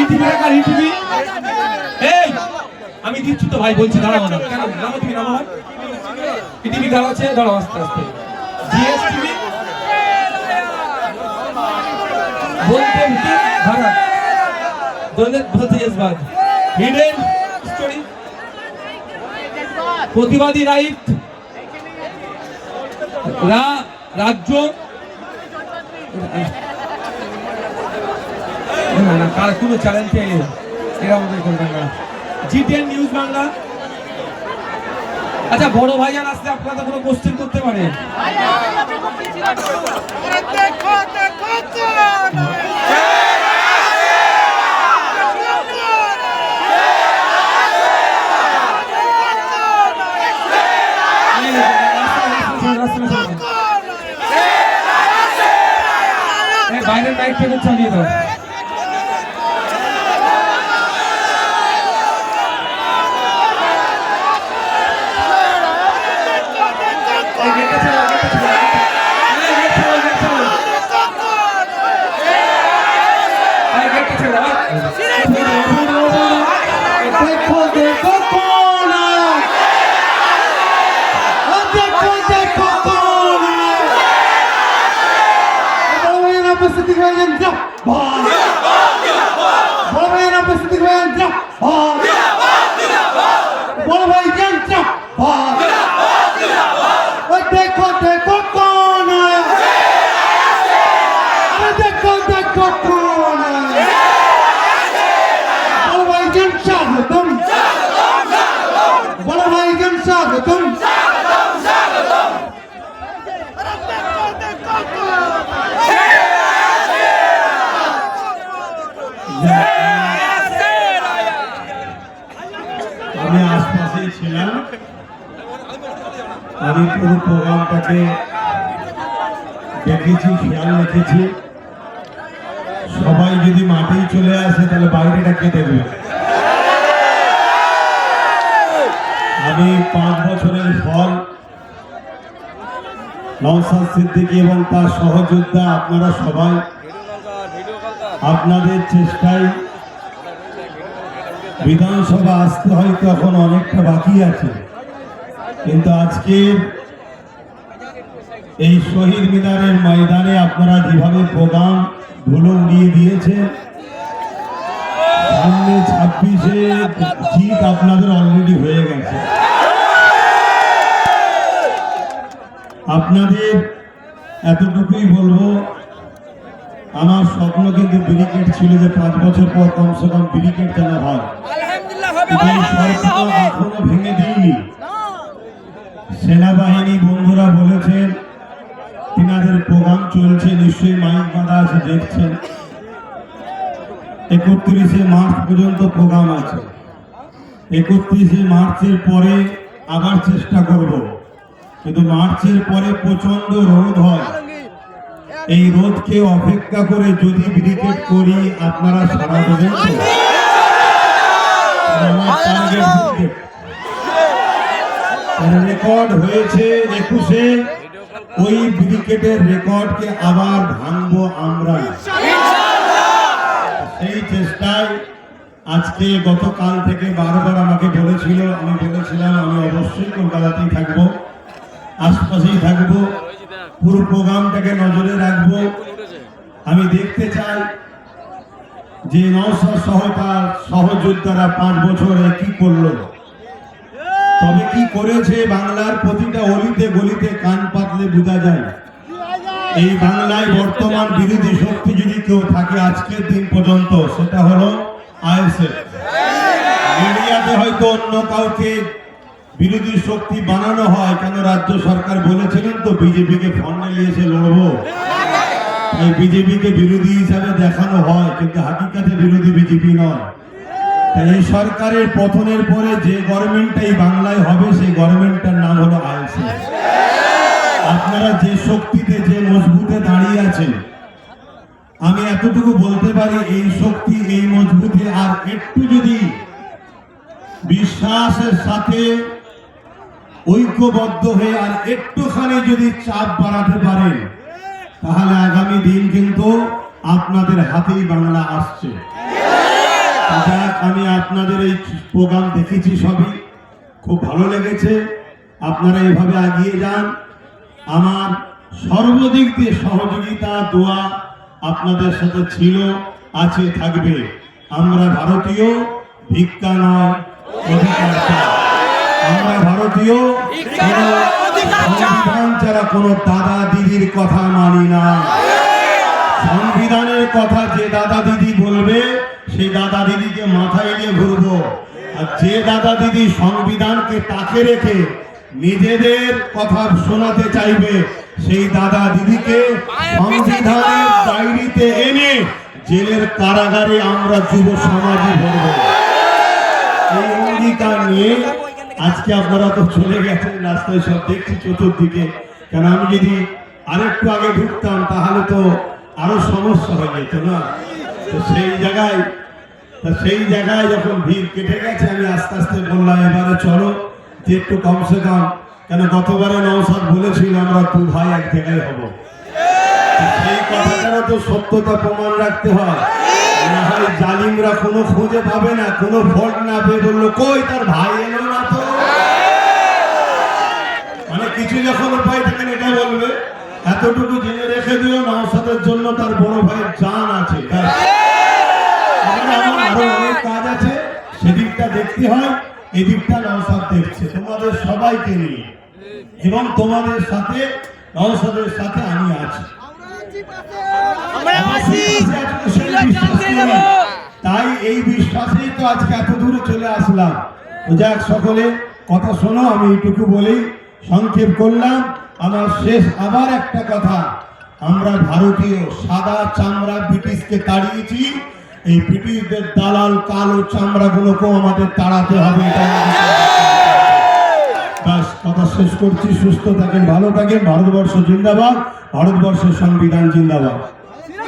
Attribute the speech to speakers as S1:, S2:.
S1: ETV রাখার ETV এই, আমি দিচ্ছি তো ভাই বলছি, দাঁড়াও না। দাঁড়াও আস্তে আস্তে। জিএসটিভি কি? Bharat hidden story. প্রতিবাদী রাইট। রা রাজ্য। না না কার কোনো চ্যালেঞ্জে এরা আমাদের করবেন না জি টেন নিউজ বাংলা আচ্ছা বড় ভাইজান আসলে আপনারা কোনো কোশ্চেন করতে পারে
S2: কোন
S1: বাইরের মাইক থেকে চালিয়ে দাও।
S3: উপস্থিতি হয়েছেন বড় ভাইয়ের উপস্থিতি হয়েছেন বড় ভাই যান দেখো দেখো কোন দেখো দেখো কোন বড় ভাই যান স্বাগতম বড় ভাই যান স্বাগতম স্বাগতম স্বাগতম
S4: আমি পুরো প্রোগ্রামটাকে দেখেছি, খেয়াল রেখেছি। সবাই যদি মাঠেই চলে আসে, তাহলে বাইরেটা কে দেখবে? আমি পাঁচ বছরের ফল নওসাদ সিদ্দিকী এবং তার সহযোদ্ধা, আপনারা সবাই আপনাদের চেষ্টায় বিধানসভা আসতে হয়তো এখন অনেকটা বাকি আছে। কিন্তু আজকে এই শহীদ মিনারের ময়দানে আপনারা যেভাবে প্রোগ্রাম ধুলো উড়িয়ে দিয়েছে সামনে ছাব্বিশে জিত আপনাদের অলরেডি হয়ে গেছে। আপনাদের এতটুকুই বলব আমার স্বপ্ন কিন্তু ব্রিকেট ছিল যে পাঁচ বছর পর কমসে কম ব্রিকেট যেন হয়। এখনও ভেঙে দিইনি। সেনাবাহিনী বন্ধুরা বলেছেন তিনাদের প্রোগ্রাম চলছে নিশ্চয়ই মাইক বাঁধা আছে দেখছেন। একত্রিশে মার্চ পর্যন্ত প্রোগ্রাম আছে। একত্রিশে মার্চের পরে আবার চেষ্টা করব। কিন্তু মার্চের পরে প্রচণ্ড রোদ হয়। এই রোদকে অপেক্ষা করে যদি ব্রিকেট করি আপনারা সারা দেবেন তো? আমার টার্গেট ব্রিকেট রেকর্ড হয়েছে একুশে। ওই ব্রিকেটের রেকর্ডকে আবার ভাঙবো আমরা সেই চেষ্টায় আজকে গতকাল থেকে বারবার আমাকে বলেছিল, আমি বলেছিলাম, আমি অবশ্যই কলকাতাতেই থাকব, আশপাশেই থাকব, পুরো প্রোগ্রামটাকে নজরে রাখব। আমি দেখতে চাই যে নওশাদ সহ তার সহযোদ্ধারা পাঁচ বছরে কি করল। তবে কি করেছে বাংলার প্রতিটা অলিতে গলিতে কান পাতলে বোঝা যায়? এই বাংলায় বর্তমান বিরোধী শক্তি যদি কেউ থাকে আজকের দিন পর্যন্ত, সেটা হলো মিডিয়াতে হয়তো অন্য কাউকে বিরোধী শক্তি বানানো হয়, কেন রাজ্য সরকার বলেছিলেন তো, বিজেপিকে ফন্ডে নিয়েছে লড়বো। এই বিজেপিকে বিরোধী হিসাবে দেখানো হয়, কিন্তু হাকিকাতে বিরোধী বিজেপি নয়। এই সরকারের পতনের পরে যে গভর্নমেন্টটা এই বাংলায় হবে, সেই গভর্নমেন্টটার নাম হলো আইএসএফ আপনারা যে শক্তিতে, যে মজবুতে দাঁড়িয়ে আছেন, আমি এতটুকু বলতে পারি, এই শক্তি, এই মজবুতে আর একটু যদি বিশ্বাসের সাথে ঐক্যবদ্ধ হয়ে আর একটুখানি যদি চাপ বাড়াতে পারেন, তাহলে আগামী দিন কিন্তু আপনাদের হাতেই বাংলা আসছে। আমি আপনাদের এই প্রোগ্রাম দেখেছি সবই। খুব ভালো লেগেছে। আপনারা এভাবে এগিয়ে যান। আমার সর্বদিক দিয়ে সহযোগিতা দোয়া আপনাদের সাথে ছিল আছে থাকবে। আমরা ভারতীয় ভিক্ষা নয় অধিকার আমরা ভারতীয় সংবিধান ছাড়া কোনো দাদা দিদির কথা মানি না। সংবিধানের কথা যে দাদা দিদি বলবে সেই দাদা দিদিকে মাথায় নিয়ে ঘুরবো। আর যে দাদা দিদি সংবিধানকে তাকে রেখে নিজেদের কথা শোনাতে চাইবে সেই দাদা দিদিকে সংবিধানের ডায়েরিতে এনে জেলের কারাগারে আমরা যুব সমাজই ভরবো। এই অঙ্গীকার নিয়ে আজকে আপনারা তো চলে গেছেন রাস্তায় সব দেখছি চতুর্দিকে। কেন আমি যদি আরেকটু আগে ঢুকতাম তাহলে তো আরও সমস্যা হয়ে যেত না? তো সেই জায়গায় তা সেই জায়গায় যখন ভিড় কেটে গেছে, আমি আস্তে আস্তে বললাম, এবারে চলো যে একটু কমসে কম। কেন গতবারে নৌসাদ বলেছিল, আমরা দু ভাই এক জায়গায় হব। সেই কথাটারও তো সত্যতা প্রমাণ রাখতে হয়। না হয় জালিমরা কোনো খুঁজে পাবে না, কোনো ভোট না পেয়ে বলল, কই তার ভাই এলো না তো? মানে কিছু যখন উপায় থাকেন এটা বলবে। এতটুকু জেনে রেখে দিও নওসাদের জন্য তার বড় ভাইয়ের জান আছে। দেখতে হয় এদিকটা নওসাদ দেখছে। তোমাদের সবাইকে নিয়ে। এবং তোমাদের সাথে নওসাদের সাথে আমি আছি। তাই এই বিশ্বাসেই তো আজকে এত দূরে চলে আসলাম। যাক সকলে কথা শোনো আমি এইটুকু বলেই সংক্ষেপ করলাম আমার শেষ আবার একটা কথা। আমরা ভারতীয় সাদা চামড়া ব্রিটিশকে তাড়িয়েছি। এই ব্রিটিশদের দালাল, কালো চামড়াগুলোকেও আমাদের তাড়াতে হবে ব্যাস, কথা শেষ করছি, সুস্থ থাকেন, ভালো থাকেন, ভারতবর্ষ জিন্দাবাদ, ভারতবর্ষের সংবিধান জিন্দাবাদ।